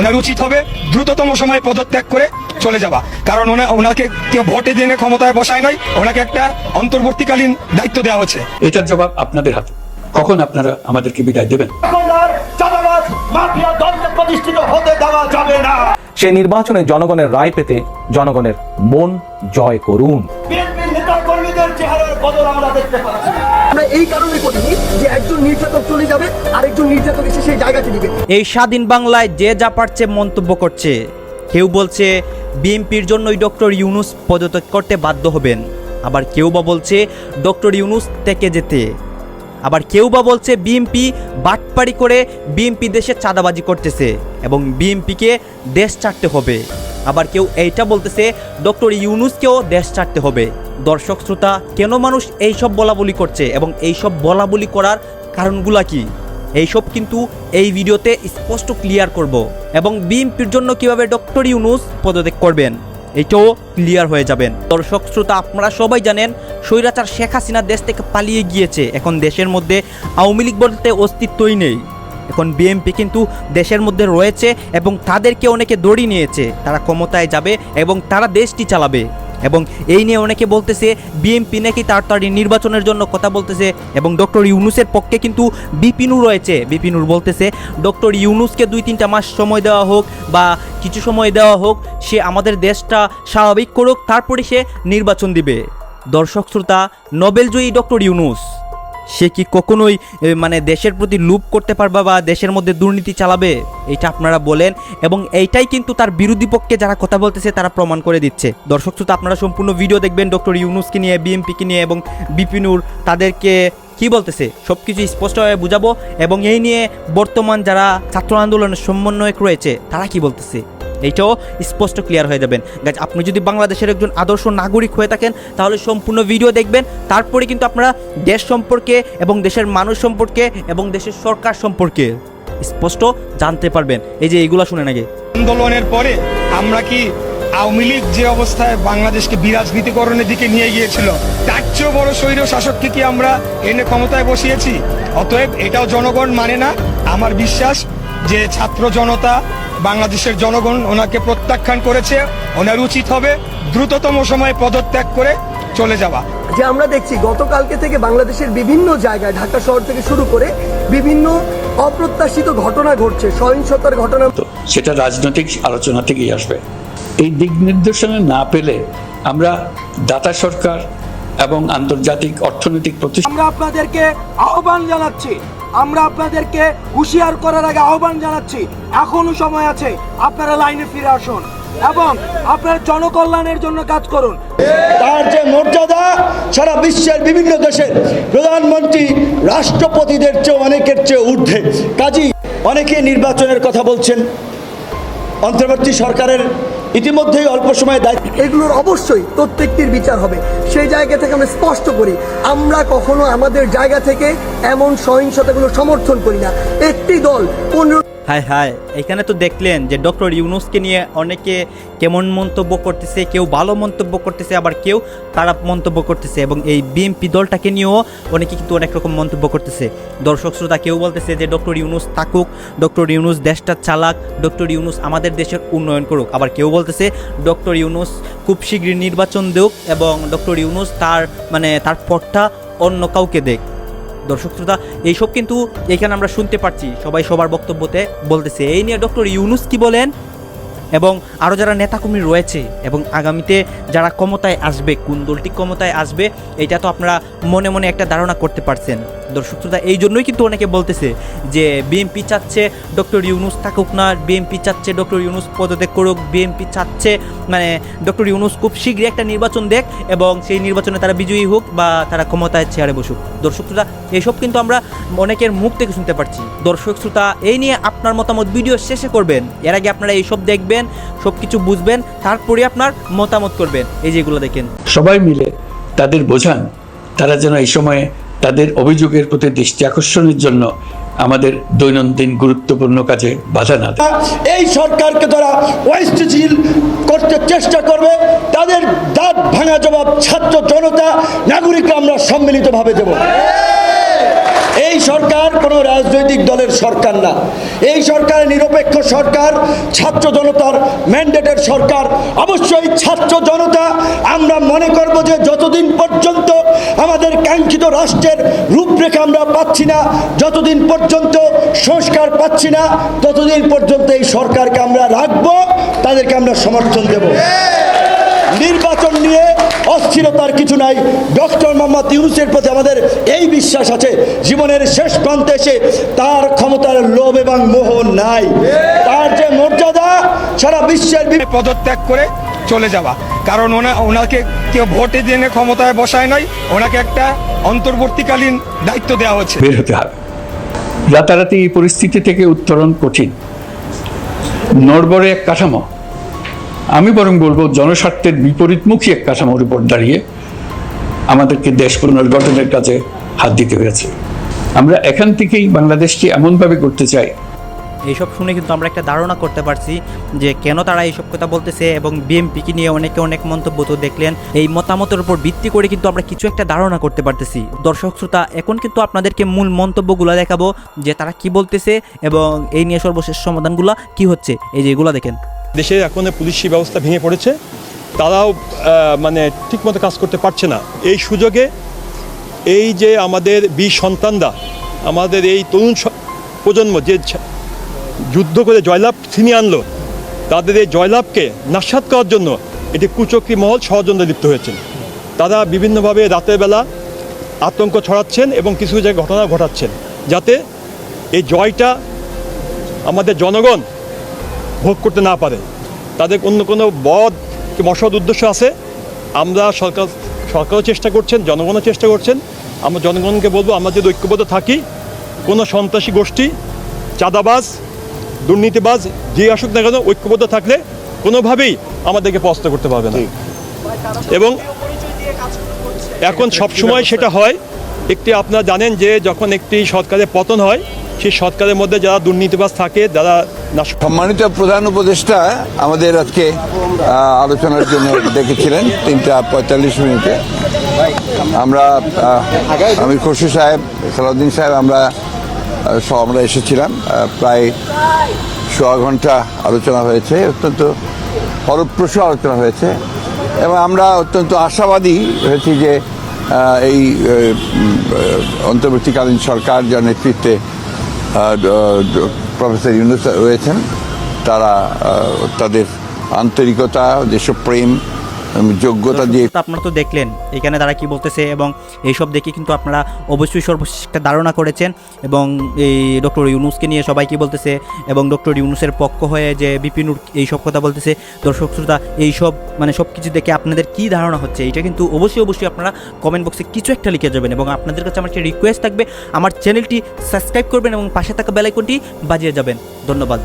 ওনার উচিত হবে দ্রুততম সময়ে পদত্যাগ করে চলে যাওয়া। কারণ ওনা ওনাকে কেউ ভোটে জেনে ক্ষমতায় বসায় নাই ওনাকে একটা অন্তর্বর্তীকালীন দায়িত্ব দেওয়া হচ্ছে। এটার জবাব আপনাদের হাতে। কখন আপনারা আমাদেরকে বিদায় দেবেন? এখন আর চাঁদাবাজ মাফিয়া দলকে প্রতিষ্ঠিত হতে দেওয়া যাবে না। সে নির্বাচনে জনগণের রায় পেতে জনগণের মন জয় করুন। বিএনপির নেতা কর্মীদের চেহারার বদল আমরা দেখতে পাচ্ছি। আমরা এই কারণে করিনি যে একজন নির্যাতক চলে যাবে, আরেকজন নির্যাতক এসে সেই জায়গাটি দিবে। এই স্বাধীন বাংলায় যে যা পারছে মন্তব্য করছে। কেউ বলছে, বিএনপির জন্যই ডক্টর ইউনুস পদত্যাগ করতে বাধ্য হবেন। আবার কেউ বা বলছে, ডক্টর ইউনুস থেকে যেতে। আবার কেউ বা বলছে বিএমপি বাটপাড়ি করে বিএমপি দেশে চাঁদাবাজি করতেছে এবং বিএমপিকে দেশ ছাড়তে হবে। আবার কেউ এইটা বলতেছে, ডক্টর ইউনুসকেও দেশ ছাড়তে হবে। দর্শক শ্রোতা, কেন মানুষ এইসব বলাবলি করছে এবং এইসব বলাবলি করার কারণগুলা কি? এইসব কিন্তু এই ভিডিওতে স্পষ্ট ক্লিয়ার করব এবং বিএমপির জন্য কীভাবে ডক্টর ইউনুস পদত্যাগ করবেন, এটাও ক্লিয়ার হয়ে যাবেন। দর্শক শ্রোতা, আপনারা সবাই জানেন, স্বৈরাচার শেখ হাসিনা দেশ থেকে পালিয়ে গিয়েছে। এখন দেশের মধ্যে আওয়ামী লীগ বলতে অস্তিত্বই নেই। এখন বিএনপি কিন্তু দেশের মধ্যে রয়েছে এবং তাদেরকে অনেকে দড়ি নিয়েছে। তারা ক্ষমতায় যাবে এবং তারা দেশটি চালাবে। এবং এই নিয়ে অনেকে বলতেছে বিএনপি নাকি তাড়াতাড়ি নির্বাচনের জন্য কথা বলতেছে এবং ডক্টর ইউনুসের পক্ষে কিন্তু বিপিনু রয়েছে। বিপিনুর বলতেছে, ডক্টর ইউনুসকে দুই তিনটা মাস সময় দেওয়া হোক বা কিছু সময় দেওয়া হোক, সে আমাদের দেশটা স্বাভাবিক করুক, তারপরে সে নির্বাচন দিবে। দর্শক শ্রোতা, নোবেলজয়ী ডক্টর ইউনুস। সে কি কখনোই মানে দেশের প্রতি লুপ করতে পারবে বা দেশের মধ্যে দুর্নীতি চালাবে? এটা আপনারা বলেন। এবং এইটাই কিন্তু তার বিরোধী পক্ষে যারা কথা বলতেছে, তারা প্রমাণ করে দিচ্ছে। দর্শক শ্রোতা, আপনারা সম্পূর্ণ ভিডিও দেখবেন ডক্টর ইউনুসকে নিয়ে বিএমপিকে নিয়ে এবং বিপিনুর তাদেরকে কি বলতেছে? সব কিছু স্পষ্টভাবে বুঝাবো। এবং এই নিয়ে বর্তমান যারা ছাত্র আন্দোলনের সমন্বয়ক রয়েছে, তারা কি বলতেছে? এইটাও স্পষ্ট ক্লিয়ার হয়ে যাবেন। গাছ আপনি যদি বাংলাদেশের একজন আদর্শ নাগরিক হয়ে থাকেন, তাহলে সম্পূর্ণ ভিডিও দেখবেন। তারপরে কিন্তু আপনারা দেশ সম্পর্কে এবং দেশের মানুষ সম্পর্কে এবং দেশের সরকার সম্পর্কে স্পষ্ট জানতে পারবেন। এই যে এইগুলা শুনে নাকি আন্দোলনের পরে আমরা কি আওয়ামী লীগ যে অবস্থায় বাংলাদেশকে বিরাজনীতিকরণের দিকে নিয়ে গিয়েছিল, তার চেয়েও বড় স্বৈর শাসককে কি আমরা এনে ক্ষমতায় বসিয়েছি? অতএব এটাও জনগণ মানে না। আমার বিশ্বাস যে ছাত্র জনতা বাংলাদেশের জনগণ ওনাকে প্রত্যাখ্যান করেছে। ওনার উচিত হবে দ্রুততম সময়ে পদত্যাগ করে চলে যাওয়া। যে আমরা দেখছি গতকালকে থেকে বাংলাদেশের বিভিন্ন জায়গায় ঢাকা শহর থেকে শুরু করে বিভিন্ন অপ্রত্যাশিত ঘটনা ঘটছে সহিংসতার ঘটনা। তো সেটা রাজনৈতিক আলোচনা থেকেই আসবে। এই দিক নির্দেশনা না পেলে আমরা দাতা সরকার এবং আন্তর্জাতিক অর্থনৈতিক প্রতিষ্ঠান আমরা আপনাদেরকে আহ্বান জানাচ্ছি আমরা আপনাদেরকে হুঁশিয়ার করার আগে আহ্বান জানাচ্ছি এখনও সময় আছে, আপনারা লাইনে ফিরে আসুন এবং আপনারা জনকল্যাণের জন্য কাজ করুন। তার যে মর্যাদা, সারা বিশ্বের বিভিন্ন দেশের প্রধানমন্ত্রী, রাষ্ট্রপতিদের চেয়ে অনেকের চেয়ে ঊর্ধ্বে। কাজী, অনেকে নির্বাচনের কথা বলছেন। অন্তর্বর্তী সরকারের ইতিমধ্যেই অল্প সময়ে দায়িত্ব এগুলোর অবশ্যই প্রত্যেকটির বিচার হবে। সেই জায়গা থেকে আমরা স্পষ্ট করি, আমরা কখনো আমাদের জায়গা থেকে এমন সহিংসতাগুলো সমর্থন করি না। একটি দল পনেরো হায় হায়, এখানে তো দেখলেন যে ডক্টর ইউনুসকে নিয়ে অনেকে কেমন মন্তব্য করতেছে, কেউ ভালো মন্তব্য করতেছে, আবার কেউ খারাপ মন্তব্য করতেছে এবং এই বিএমপি দলটাকে নিয়েও অনেকে কিন্তু অনেক রকম মন্তব্য করতেছে। দর্শক শ্রোতা, কেউ বলতেছে যে ডক্টর ইউনুস থাকুক, ডক্টর ইউনুস দেশটা চালাক, ডক্টর ইউনুস আমাদের দেশের উন্নয়ন করুক। আবার কেউ বলতেছে ডক্টর ইউনুস খুব শীঘ্রই নির্বাচন দেউক এবং ডক্টর ইউনুস তার মানে তার পথটা অন্য কাউকে দেখ। দর্শক শ্রোতা, এইসব কিন্তু এখানে আমরা শুনতে পারছি সবাই সবার বক্তব্যতে বলতেছে, এই নিয়ে ডক্টর ইউনুস কি বলেন? এবং আরও যারা নেতাকর্মী রয়েছে এবং আগামীতে যারা ক্ষমতায় আসবে, কোন দলটি ক্ষমতায় আসবে, এটা তো আপনারা মনে মনে একটা ধারণা করতে পারছেন। দর্শক শ্রোতা, এই জন্যই কিন্তু অনেকে বলতেছে যে বিএনপি চাচ্ছে ডক্টর ইউনুস থাকুক না, বিএনপি চাচ্ছে ডক্টর ইউনুস পদত্যাগ করুক, বিএনপি চাচ্ছে মানে ডক্টর ইউনুস খুব শীঘ্রই একটা নির্বাচন দেখ এবং সেই নির্বাচনে তারা বিজয়ী হোক বা তারা ক্ষমতায় চেয়ারে বসুক। দর্শক শ্রোতা এইসব কিন্তু আমরা অনেকের মুখ থেকে শুনতে পারছি। দর্শক শ্রোতা, এই নিয়ে আপনার মতামত ভিডিও শেষে করবেন। এর আগে আপনারা এইসব দেখবেন সব কিছু বুঝবেন তারপরে আপনার মতামত করবেন। এই যেগুলো দেখেন। সবাই মিলে তাদের বোঝান তারা যেন এই সময়ে তাদের অভিযোগের প্রতি দৃষ্টি আকর্ষণের জন্য আমাদের দৈনন্দিন গুরুত্বপূর্ণ কাজে বাধা না দেয়। এই সরকারকে তারা অস্থিতিশীল করতে চেষ্টা করবে তাদের দাঁত ভাঙা জবাব ছাত্র জনতা নাগরিকরা আমরা সম্মিলিতভাবে দেব। এই সরকার কোনো রাজনৈতিক দলের সরকার না। এই সরকার নিরপেক্ষ সরকার, ছাত্র জনতার ম্যান্ডেটের সরকার। অবশ্যই ছাত্র জনতা, আমরা মনে করব যে যতদিন পর্যন্ত আমাদের কাঙ্ক্ষিত রাষ্ট্রের রূপরেখা আমরা পাচ্ছি না, যতদিন পর্যন্ত সংস্কার পাচ্ছি না, ততদিন পর্যন্ত এই সরকারকে আমরা রাখব, তাদেরকে আমরা সমর্থন দেব। নির্বাচন নিয়ে অস্থিরতার কিছু নাই। ডক্টর মোহাম্মদ ইউনুসের প্রতি আমাদের এই বিশ্বাস আছে। জীবনের শেষ প্রান্তে এসে তার ক্ষমতার লোভ এবং মোহ নাই। তার যে মর্যাদা সারা বিশ্বের বিভিন্ন পদত্যাগ করে চলে যাওয়া। কারণ ওনা ওনাকে কেউ ভোটে জেনে ক্ষমতায় বসায় নাই ওনাকে একটা অন্তর্বর্তীকালীন দায়িত্ব দেওয়া হচ্ছে বের হতে হবে। রাতারাতি এই পরিস্থিতি থেকে উত্তরণ কঠিন। নড়বড়ে এক কাঠামো। আমি বরং বলব, জনস্বার্থের বিপরীতমুখী এক কাঠামোর উপর দাঁড়িয়ে আমাদেরকে দেশ পুনর্গঠনের কাজে হাত দিতে হয়েছে। আমরা এখান থেকেই বাংলাদেশকে এমনভাবে করতে চাই। এইসব শুনে কিন্তু আমরা একটা ধারণা করতে পারছি যে কেন তারা এইসব কথা বলতেছে এবং বিএমপিকে নিয়ে অনেকে অনেক মন্তব্য তো দেখলেন। এই মতামতের উপর ভিত্তি করে কিন্তু আমরা কিছু একটা ধারণা করতে পারতেছি। দর্শক, শ্রোতা, এখন কিন্তু আপনাদেরকে মূল মন্তব্যগুলো দেখাবো যে তারা কি বলতেছে এবং এই নিয়ে সর্বশেষ সমাধানগুলো কি হচ্ছে। এই যে এগুলো দেখেন। দেশে এখন পুলিশি ব্যবস্থা ভেঙে পড়েছে, তারাও মানে ঠিকমতো কাজ করতে পারছে না। এই সুযোগে এই যে আমাদের বীর সন্তানরা, আমাদের এই তরুণ প্রজন্ম যে যুদ্ধ করে জয়লাভ ছিনিয়ে আনলো, তাদের এই জয়লাভকে নাস্বাত করার জন্য এটি কুচক্রী মহল ষড়যন্ত্রে লিপ্ত হয়েছেন তারা বিভিন্নভাবে রাতের বেলা আতঙ্ক ছড়াচ্ছেন এবং কিছু জায়গায় ঘটনা ঘটাচ্ছেন, যাতে এই জয়টা আমাদের জনগণ ভোগ করতে না পারে। তাদের অন্য কোনো বদ কি মসদ উদ্দেশ্য আছে? আমরা সরকার সরকারও চেষ্টা করছেন জনগণও চেষ্টা করছেন। আমরা জনগণকে বলব আমরা যদি ঐক্যবদ্ধ থাকি কোনো সন্ত্রাসী গোষ্ঠী চাঁদাবাজ দুর্নীতিবাজ যে আসুক না কেন ঐক্যবদ্ধ থাকলে কোনোভাবেই আমাদেরকে পরাস্ত করতে পারবে না। এবং এখন সবসময় সেটা হয় একটি আপনারা জানেন যে যখন একটি সরকারের পতন হয় সেই সরকারের মধ্যে যারা দুর্নীতিবাজ থাকে, যারা সম্মানিত প্রধান উপদেষ্টা আমাদের আজকে আলোচনার জন্য ডেকেছিলেন তিনটা পঁয়তাল্লিশ মিনিটে। আমরা আমি খসরু সাহেব, সালাউদ্দিন সাহেব, আমরা সব আমরা এসেছিলাম প্রায় সোয়া ঘণ্টা আলোচনা হয়েছে, অত্যন্ত ফলপ্রসূ আলোচনা হয়েছে, এবং আমরা অত্যন্ত আশাবাদী হয়েছি যে এই অন্তর্বর্তীকালীন সরকার যার নেতৃত্বে প্রফেসর ইউনুস রয়েছেন। তারা তাদের আন্তরিকতা দেশপ্রেম যোগ্যতা দিয়ে আপনারা তো দেখলেন এখানে তারা কি বলতেছে এবং এইসব দেখে কিন্তু আপনারা অবশ্যই সর্বশেষ একটা ধারণা করেছেন এবং এই ডক্টর ইউনুসকে নিয়ে সবাই কি বলতেছে এবং ডক্টর ইউনুসের পক্ষ হয়ে যে বিপিনুর এইসব কথা বলতেছে দর্শক শ্রোতা এইসব মানে সব কিছু দেখে আপনাদের কি ধারণা হচ্ছে? এটা কিন্তু অবশ্যই অবশ্যই আপনারা কমেন্ট বক্সে কিছু একটা লিখে যাবেন এবং আপনাদের কাছে আমার একটা রিকোয়েস্ট থাকবে আমার চ্যানেলটি সাবস্ক্রাইব করবেন এবং পাশে থাকা বেলাইকনটি বাজিয়ে যাবেন। ধন্যবাদ।